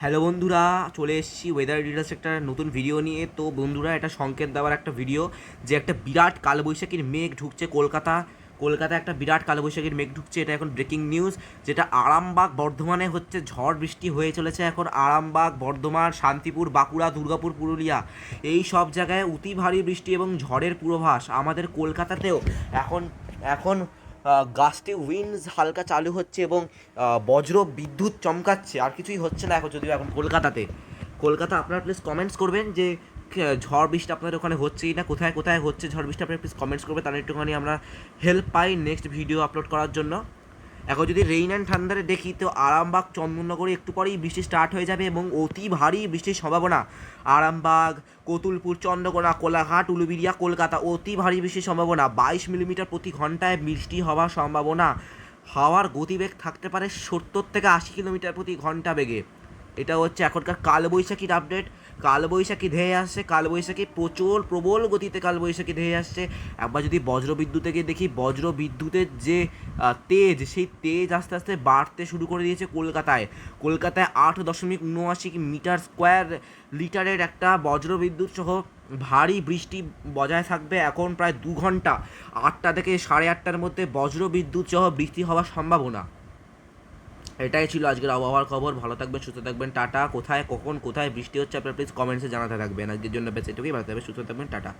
Hello বন্ধুরা, চলে এসেছি ওয়েদার ডিটেলস একটা নতুন ভিডিও নিয়ে। তো বন্ধুরা, এটা সংকেত দেওয়ার একটা ভিডিও যে একটা বিরাট কালবৈশাখীর মেঘ ঢুকছে কলকাতা। কলকাতা একটা বিরাট কালবৈশাখীর মেঘ ঢুকছে, এটা এখন ব্রেকিং নিউজ যেটা আরামবাগ বর্ধমানে হচ্ছে, ঝড় বৃষ্টি হয়ে চলেছে এখন আরামবাগ, বর্ধমান, শান্তিপুর, বাঁকুড়া, দুর্গাপুর, পুরুলিয়া। এই সব জায়গায় অতি ভারী বৃষ্টি এবং ঝড়ের পূর্বাভাস আমাদের কলকাতাতেও। এখন এখন গাছটি উইন্ডস হালকা চালু হচ্ছে এবং বজ্র বিদ্যুৎ চমকাচ্ছে। আর কিছুই হচ্ছে না এখন যদিও এখন কলকাতাতে। কলকাতা আপনারা প্লিজ কমেন্টস করবেন যে ঝড় বৃষ্টি আপনাদের ওখানে হচ্ছেই না, কোথায় কোথায় হচ্ছে ঝড় বৃষ্টি, আপনারা প্লিজ কমেন্টস করবেন। তাহলে একটুখানি আমরা হেল্প পাই নেক্সট ভিডিও আপলোড করার জন্য। এখন যদি রেইন অ্যান্ড থান্ডারে দেখি, তো আরামবাগ, চন্দননগরে একটু পরেই বৃষ্টি স্টার্ট হয়ে যাবে এবং অতি ভারী বৃষ্টির সম্ভাবনা। আরামবাগ, কতুলপুর, চন্দ্রকোনা, কোলাঘাট উলুবিরিয়া কলকাতা, অতি ভারী বৃষ্টির সম্ভাবনা। বাইশ মিলিমিটার প্রতি ঘন্টায় বৃষ্টি হওয়ার সম্ভাবনা। হাওয়ার গতিবেগ থাকতে পারে সত্তর থেকে আশি কিলোমিটার প্রতি ঘণ্টা বেগে। এটা হচ্ছে এখনকার কালবৈশাখীর আপডেট কালবৈশাখী ধেয়ে আসছে, কালবৈশাখী প্রচুর প্রবল গতিতে কালবৈশাখী ধেয়ে আসছে। একবার যদি বজ্র বিদ্যুতে গিয়ে দেখি বজ্র বিদ্যুতের যে তেজ, সেই তেজ আস্তে আস্তে বাড়তে শুরু করে দিয়েছে কলকাতায়। কলকাতায় আট দশমিক উনআশি মিটার স্কোয়ার লিটারের একটা বজ্র বিদ্যুৎ সহ ভারী বৃষ্টি বজায় থাকবে এখন প্রায় দু ঘণ্টা। আটটা থেকে সাড়ে আটটার মধ্যে বজ্র বিদ্যুৎ সহ বৃষ্টি হওয়ার সম্ভাবনা। এটাই ছিল আজকের আবহাওয়ার খবর। ভালো থাকবেন, সুস্থ থাকবেন, টাটা। কোথায়, কখন, কোথায়, বৃষ্টি হচ্ছে আপনার প্লিজ কমেন্টসে জানাতে থাকবেন। আজকের জন্য বেশ এটুকুই, ভালো থাকবেন, সুস্থ থাকবেন, টাটা।